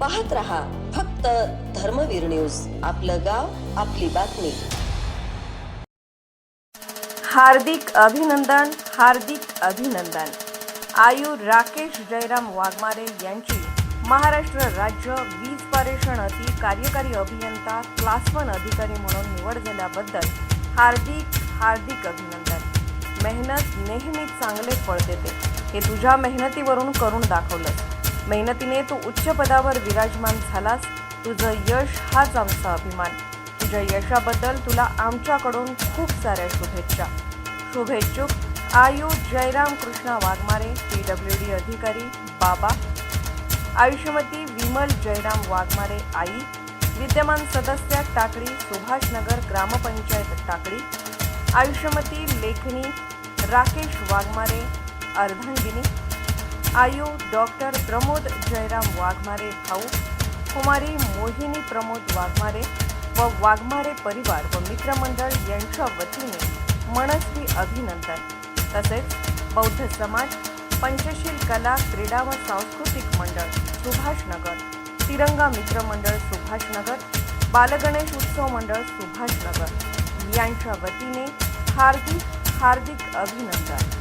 पाहत रहा फक्त धर्मवीर न्यूज. आपलं गाव आपली बातमी. हार्दिक अभिनंदन हार्दिक अभिनंदन. आयु राकेश जयराम वाघमारे यांची महाराष्ट्र राज्य वीज पारेषणाची कार्यकारी अभियंता क्लास वन अधिकारी म्हणून निवड झाल्याबद्दल हार्दिक हार्दिक अभिनंदन. मेहनत नेहमी चांगले फळ देते. हे तुझ्या मेहनतीवरून करून दाखवलं मेहनतीने तू उच्च पदावर विराजमान झालास. तुझं यश हाच आमचा अभिमान. तुझ्या यशाबद्दल तुला आमच्याकडून खूप साऱ्या शुभेच्छा. शुभेच्छुक आयु Jairam Krishna Waghmare P W D अधिकारी बाबा. आयुष्यमती विमल जयराम वाघमारे आई. विद्यमान सदस्य टाकळी सुभाषनगर ग्रामपंचायत टाकळी. आयुष्यमती लेखनी राकेश वाघमारे अर्धांगिनी. आयु डॉक्टर प्रमोद जयराम वाघमारे भाऊ कुमारी मोहिनी प्रमोद वाघमारे व वाघमारे परिवार व मित्रमंडळ यांच्या वतीने मनस्वी अभिनंदन तसेच बौद्ध समाज पंचशील कला क्रीडा व सांस्कृतिक मंडळ सुभाषनगर तिरंगा मित्रमंडळ सुभाषनगर बालगणेश उत्सव मंडळ सुभाषनगर यांच्या वतीने हार्दिक हार्दिक अभिनंदन